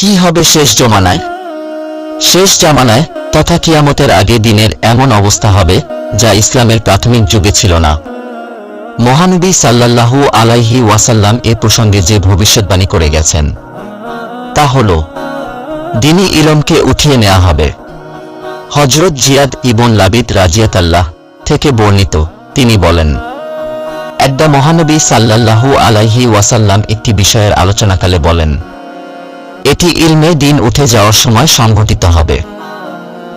কি হবে শেষ জমানায়? শেষ জামানায় তথা কিয়ামতের আগে দিনের এমন অবস্থা হবে যা ইসলামের প্রাথমিক যুগে ছিল না। মহানবী সাল্লাল্লাহু আলাইহি ওয়াসাল্লাম এ প্রসঙ্গে যে ভবিষ্যৎবাণী করে গেছেন, তা হল দিনী ইলমকে উঠিয়ে নেওয়া হবে। হজরত জিয়াদ ইবন লাবিদ রাজিয়াতাল্লাহ থেকে বর্ণিত, তিনি বলেন, একদা মহানবী সাল্লাল্লাহু আলাইহি ওয়াসাল্লাম একটি বিষয়ের আলোচনাকালে বলেন এটি ইলমে দিন উঠে যাওয়ার সময় সংঘটিত হবে।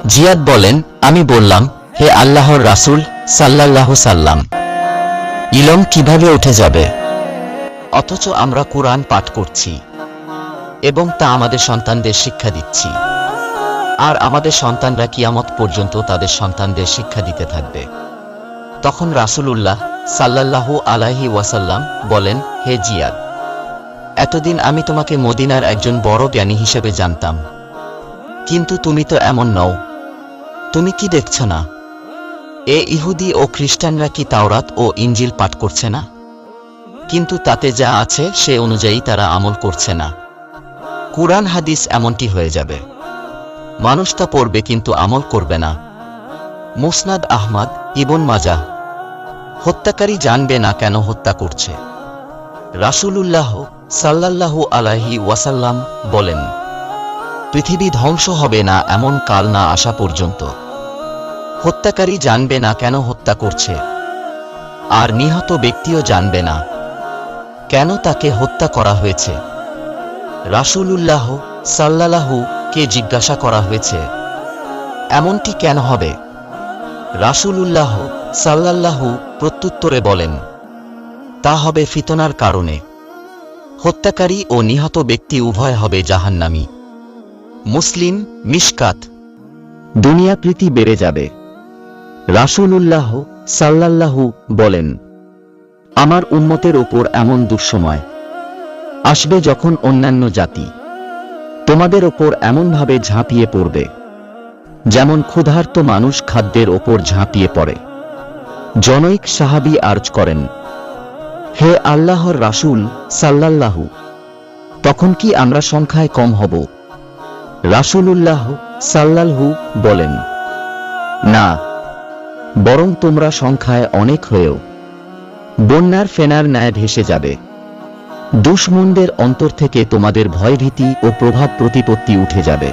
জিয়াদ বলেন, আমি বললাম, হে আল্লাহর রাসূল সাল্লাল্লাহু সাল্লাম, ইলম কীভাবে উঠে যাবে? অথচ আমরা কোরআন পাঠ করছি এবং তা আমাদের সন্তানদের শিক্ষা দিচ্ছি। আর আমাদের সন্তানরা কিয়ামত পর্যন্ত তাদের সন্তানদের শিক্ষা দিতে থাকবে। তখন রাসূলুল্লাহ সাল্লাল্লাহু আলাইহি ওয়াসাল্লাম বলেন, হে জিয়াদ এতদিন আমি তোমাকে মদিনার একজন বড় জ্ঞানী হিসেবে জানতাম। কিন্তু তুমি তো এমন নও। তুমি কি দেখছ না? এ ইহুদি ও খ্রিস্টানরা কি তাওরাত ও ইঞ্জিল পাঠ করছে না? কিন্তু তাতে যা আছে সে অনুযায়ী তারা আমল করছে না। কুরআন হাদিস এমনটি হয়ে যাবে। মানুষ তা পড়বে কিন্তু আমল করবে না। মুসনাদ আহমদ, ইবন মাজা, হত্যাকারী জানবে না কেন হত্যা করছে। রাসূলুল্লাহ সাল্লাল্লাহু আলাইহি ওয়াসাল্লাম বলেন, পৃথিবী ধ্বংস হবে না এমন কাল না আসা পর্যন্ত। হত্যাকারী জানবে না কেন হত্যা করছে, আর নিহত ব্যক্তিও জানবে না কেন তাকে হত্যা করা হয়েছে। রাসূলুল্লাহ সাল্লাল্লাহু কে জিজ্ঞাসা করা হয়েছে, এমনটি কেন হবে? রাসূলুল্লাহ সাল্লাল্লাহু প্রত্যুত্তরে বলেন, তা হবে ফিতনার কারণে। হত্যাকারী ও নিহত ব্যক্তি উভয় হবে জাহান্নামী। মুসলিম, মিশকাত। দুনিয়া প্রীতি বেড়ে যাবে। রাসূলুল্লাহ সাল্লাল্লাহু বলেন, আমার উন্মতের ওপর এমন দুঃসময় আসবে যখন অন্যান্য জাতি তোমাদের ওপর এমনভাবে ঝাঁপিয়ে পড়বে, যেমন ক্ষুধার্ত মানুষ খাদ্যের ওপর ঝাঁপিয়ে পড়ে। জনৈক সাহাবি আর্জ করেন হে আল্লাহর রাসূল সাল্লাল্লাহু, তখন কি আমরা সংখ্যায় কম হব? রাসূলুল্লাহ সাল্লাল্হু বলেন, না, বরং তোমরা সংখ্যায় অনেক হয়েও। বন্যার ফেনার ন্যায় ভেসে যাবে। দুশ্মনদের অন্তর থেকে তোমাদের ভয়ভীতি ও প্রভাব প্রতিপত্তি উঠে যাবে।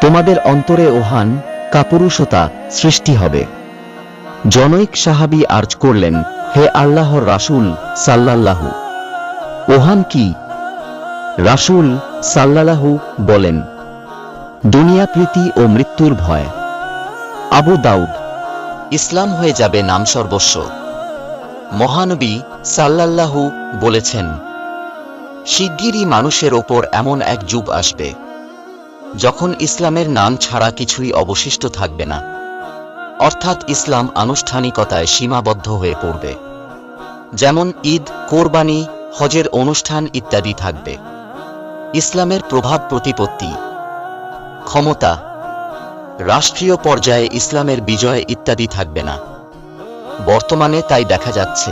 তোমাদের অন্তরে ওহান কাপুরুষতা সৃষ্টি হবে। জনৈক সাহাবী আর্জ করলেন, হে আল্লাহর রাসূল সাল্লাল্লাহু। ওহান কি? রাসূল সাল্লাল্লাহু বলেন, দুনিয়া প্রীতি ও মৃত্যুর ভয়। আবু দাউদ, ইসলাম হয়ে যাবে নাম সর্বস্ব। মহানবী সাল্লাল্লাহু বলেছেন, শিগগিরই মানুষের ওপর এমন এক যুগ আসবে, যখন ইসলামের নাম ছাড়া কিছুই অবশিষ্ট থাকবে না। অর্থাৎ ইসলাম আনুষ্ঠানিকতায় সীমাবদ্ধ হয়ে পড়বে। যেমন ঈদ, কোরবানি, হজের অনুষ্ঠান ইত্যাদি থাকবে। ইসলামের প্রভাব প্রতিপত্তি, ক্ষমতা, রাষ্ট্রীয় পর্যায়ে ইসলামের বিজয় ইত্যাদি থাকবে না। বর্তমানে তাই দেখা যাচ্ছে।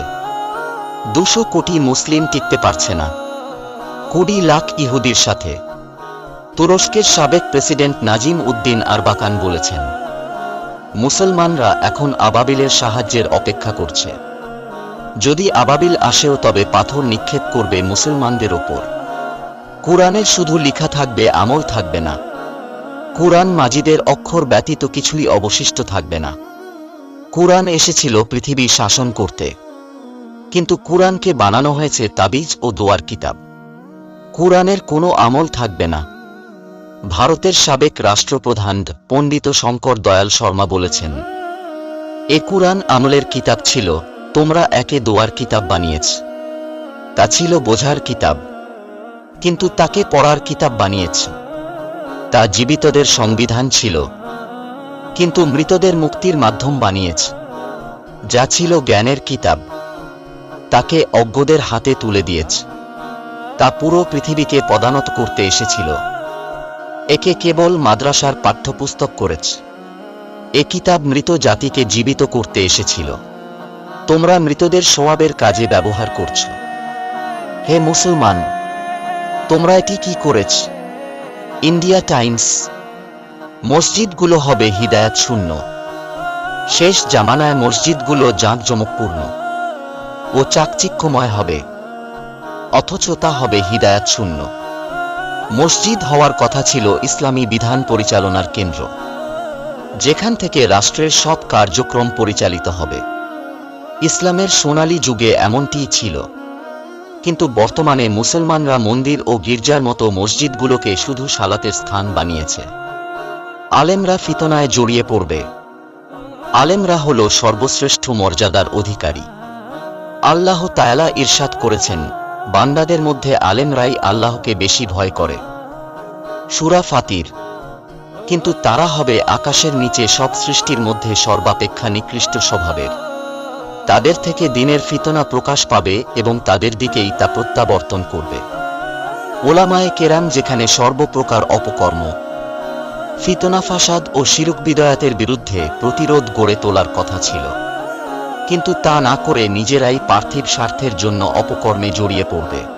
দুশো কোটি মুসলিম টিকতে পারছে না। কুড়ি লাখ ইহুদির সাথে। তুরস্কের সাবেক প্রেসিডেন্ট নাজিম উদ্দিন আরবাকান বলেছেন মুসলমানরা এখন আবাবিলের সাহায্যের অপেক্ষা করছে। যদি আবাবিল আসেও তবে পাথর নিক্ষেপ করবে মুসলমানদের ওপর। কোরআনের শুধু লিখা থাকবে, আমল থাকবে না। কোরআন মাজিদের অক্ষর ব্যতীত কিছুই অবশিষ্ট থাকবে না। কোরআন এসেছিল পৃথিবী শাসন করতে। কিন্তু কোরআনকে বানানো হয়েছে তাবিজ ও দোয়ার কিতাব। কোরআনের কোনো আমল থাকবে না। ভারতের সাবেক রাষ্ট্রপ্রধান পণ্ডিত শঙ্কর দয়াল শর্মা বলেছেন, এ কুরআন আমলের কিতাব ছিল, তোমরা একে দোয়ার কিতাব বানিয়েছ। তা ছিল বোঝার কিতাব, কিন্তু তাকে পড়ার কিতাব বানিয়েছ। তা জীবিতদের সংবিধান ছিল, কিন্তু মৃতদের মুক্তির মাধ্যম বানিয়েছ। যা ছিল জ্ঞানের কিতাব, তাকে অজ্ঞদের হাতে তুলে দিয়েছ। তা পুরো পৃথিবীকে পদানত করতে এসেছিল। একে কেবল মাদ্রাসার পাঠ্যপুস্তক করেছে। এ কিতাব মৃত জাতিকে জীবিত করতে এসেছিল। তোমরা মৃতদের সোয়াবের কাজে ব্যবহার করছ। হে মুসলমান, তোমরা এটি কি করেছ? ইন্ডিয়া টাইমস, মসজিদগুলো হবে হিদায়াত শূন্য শেষ জামানায় মসজিদগুলো জাঁকজমকপূর্ণ ও চাকচিক্যময় হবে, অথচ তা হবে হিদায়াত শূন্য মসজিদ হওয়ার কথা ছিল ইসলামী বিধান পরিচালনার কেন্দ্র। যেখান থেকে রাষ্ট্রের সব কার্যক্রম পরিচালিত হবে। ইসলামের সোনালী যুগে এমনটিই ছিল। কিন্তু বর্তমানে মুসলমানরা মন্দির ও গির্জার মতো মসজিদগুলোকে শুধু সালাতের স্থান বানিয়েছে। আলেমরা ফিতনায় জড়িয়ে পড়বে। আলেমরা হল সর্বশ্রেষ্ঠ মর্যাদার অধিকারী। আল্লাহ তায়ালা ইরশাদ করেছেন বান্দাদের মধ্যে আলেমরাই আল্লাহকে বেশি ভয় করে। সুরা ফাতির। কিন্তু তারা হবে আকাশের নিচে সব সৃষ্টির মধ্যে সর্বাপেক্ষা নিকৃষ্ট স্বভাবের। তাদের থেকে দিনের ফিতনা প্রকাশ পাবে এবং তাদের দিকেই তা প্রত্যাবর্তন করবে। ওলামায়ে কেরাম যেখানে সর্বপ্রকার অপকর্ম, ফিতনা ফাসাদ ও শিরুক বিদয়াতের বিরুদ্ধে প্রতিরোধ গড়ে তোলার কথা ছিল। কিন্তু তা না করে নিজেরাই পার্থিব স্বার্থের জন্য অপকর্মে জড়িয়ে পড়বে।